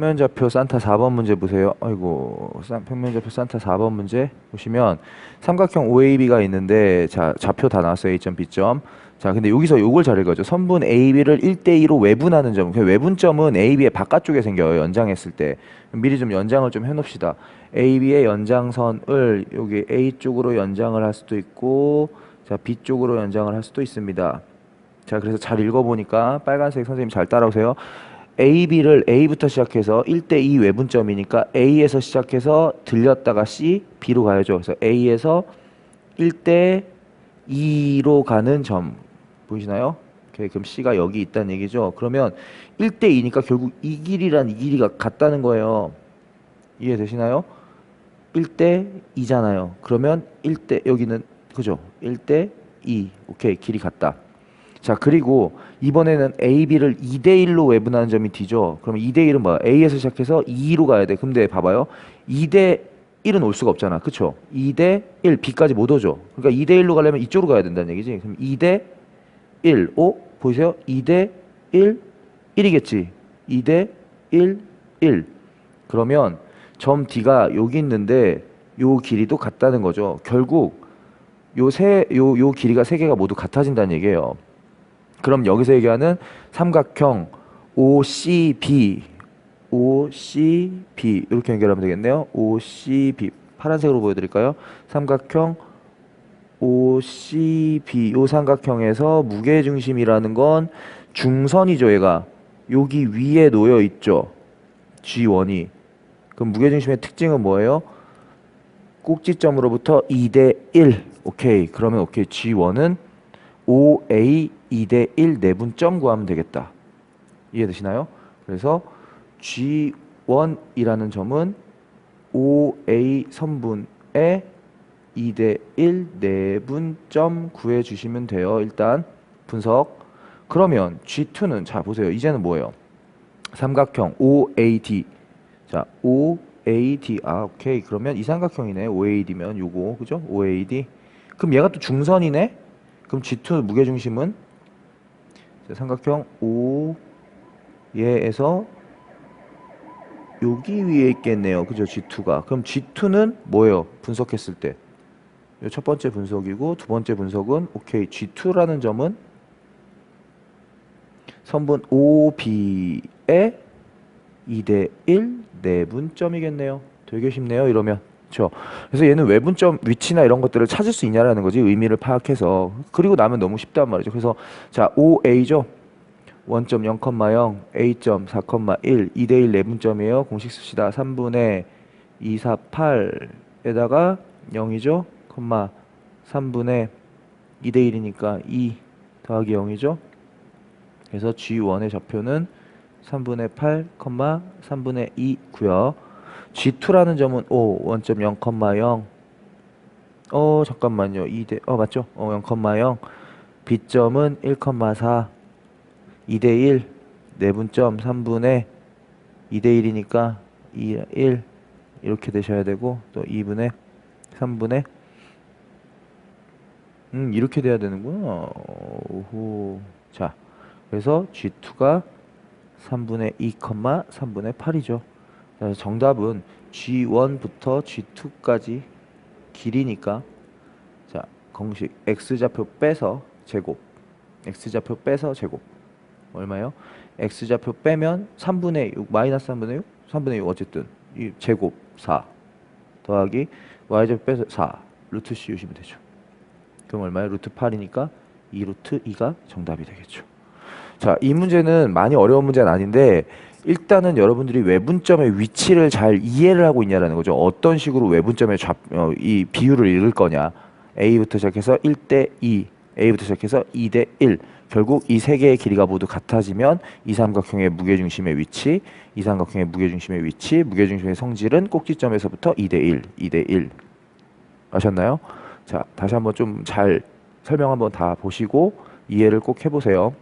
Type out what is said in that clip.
평면좌표 산타 4번 문제 보세요. 아이고, 산- 평면좌표 산타 4번 문제 보시면 삼각형 OAB가 있는데 자, 좌표 다 나왔어요. A점, B점. 자, 근데 여기서 요걸 잘 읽어줘. 선분 AB를 1대 2로 외분하는 점. 그 외분점은 AB의 바깥쪽에 생겨요. 연장했을 때. 미리 좀 연장을 좀 해 놓읍시다. AB의 연장선을 여기 A 쪽으로 연장을 할 수도 있고 자, B 쪽으로 연장을 할 수도 있습니다. 자, 그래서 잘 읽어 보니까 빨간색 선생님 잘 따라오세요. AB를 A부터 시작해서 1대 2 외분점이니까 A에서 시작해서 들렸다가 C, B로 가야죠. 그래서 A에서 1대 2로 가는 점 보이시나요? 그럼 C가 여기 있다는 얘기죠. 그러면 1대 2니까 결국 이 길이랑 이 길이가 같다는 거예요. 이해되시나요? 1대 2잖아요. 그러면 1대 여기는 그죠? 1대 2. 오케이, 길이 같다. 자 그리고 이번에는 AB를 2대1로 외분하는 점이 D죠. 그러면 2대1은 뭐야? A에서 시작해서 2로 가야 돼. 근데 봐봐요. 2대 1은 올 수가 없잖아. 그쵸? 2대 1, B까지 못 오죠. 그러니까 2대 1로 가려면 이쪽으로 가야 된다는 얘기지. 그럼 2대 1, 오? 보이세요? 2대 1, 1이겠지. 2대 1, 1. 그러면 점 D가 여기 있는데 요 길이도 같다는 거죠. 결국 요 세, 요, 요 길이가 세 개가 모두 같아진다는 얘기예요. 그럼 여기서 얘기하는 삼각형 OCB, OCB 이렇게 연결하면 되겠네요. OCB 파란색으로 보여드릴까요? 삼각형 OCB 요 삼각형에서 무게 중심이라는 건 중선이죠. 얘가 여기 위에 놓여 있죠. G1이 그럼 무게 중심의 특징은 뭐예요? 꼭지점으로부터 2대 1. 오케이. 그러면 오케이. G1은 OA 2대 1 내분점 구하면 되겠다. 이해되시나요? 그래서 G1이라는 점은 OA 선분의 2대 1 내분점 구해 주시면 돼요. 일단 분석. 그러면 G2는 자 보세요. 이제는 뭐예요? 삼각형 OAD. 자, OAD. 아, 오케이. 그러면 이 삼각형이네. OAD면 요거. 그죠? OAD. 그럼 얘가 또 중선이네. 그럼 G2 무게 중심은 자, 삼각형 O 얘에서 여기 위에 있겠네요. 그죠? G2가. 그럼 G2는 뭐예요? 분석했을 때. 요첫 번째 분석이고 두 번째 분석은 오케이. G2라는 점은 선분 OB의 2대 1 내분점이겠네요. 되게 쉽네요. 이러면. 그렇죠. 그래서 얘는 외분점 위치나 이런 것들을 찾을 수 있냐라는 거지. 의미를 파악해서. 그리고 나면 너무 쉽단 말이죠. 그래서 자, OA죠. 원점 0,0, A점 4,1, 2대1 내분점이에요. 공식 씁시다. 3분의 248에다가 0이죠. 콤마 3분의 2대1이니까 2 더하기 0이죠. 그래서 G1의 좌표는 3분의 8, 3분의 2고요. G2라는 점은 O 원점 0,0. 어 잠깐만요. 2대 어 맞죠? 어 0,0. B점은 1,4. 2대 1 내분점 3분의 2대 1이니까 2, 1 이렇게 되셔야 되고 또 2분의 3분의 음 이렇게 돼야 되는구나. 오호. 자. 그래서 G2가 3분의 2, 3분의 8이죠. 그래서 정답은 G1부터 G2까지 길이니까 자 공식 x좌표 빼서 제곱 x좌표 빼서 제곱 얼마요? x좌표 빼면 3분의 6 마이너스 3분의 6 3분의 6 어쨌든 이 제곱 4 더하기 y좌표 빼서 4 루트 c 유시면 되죠. 그럼 얼마요? 루트 8이니까 2 루트 2가 정답이 되겠죠. 자, 이 문제는 많이 어려운 문제는 아닌데 일단은 여러분들이 외분점의 위치를 잘 이해를 하고 있냐라는 거죠. 어떤 식으로 외분점의 좌, 어, 이 비율을 읽을 거냐. A부터 시작해서 1대 2, A부터 시작해서 2대 1. 결국 이 세 개의 길이가 모두 같아지면 이 삼각형의 무게중심의 위치, 이 삼각형의 무게중심의 위치, 무게중심의 성질은 꼭지점에서부터 2대 1, 2대 1. 아셨나요? 자, 다시 한번 좀 잘 설명 한번 다 보시고 이해를 꼭 해보세요.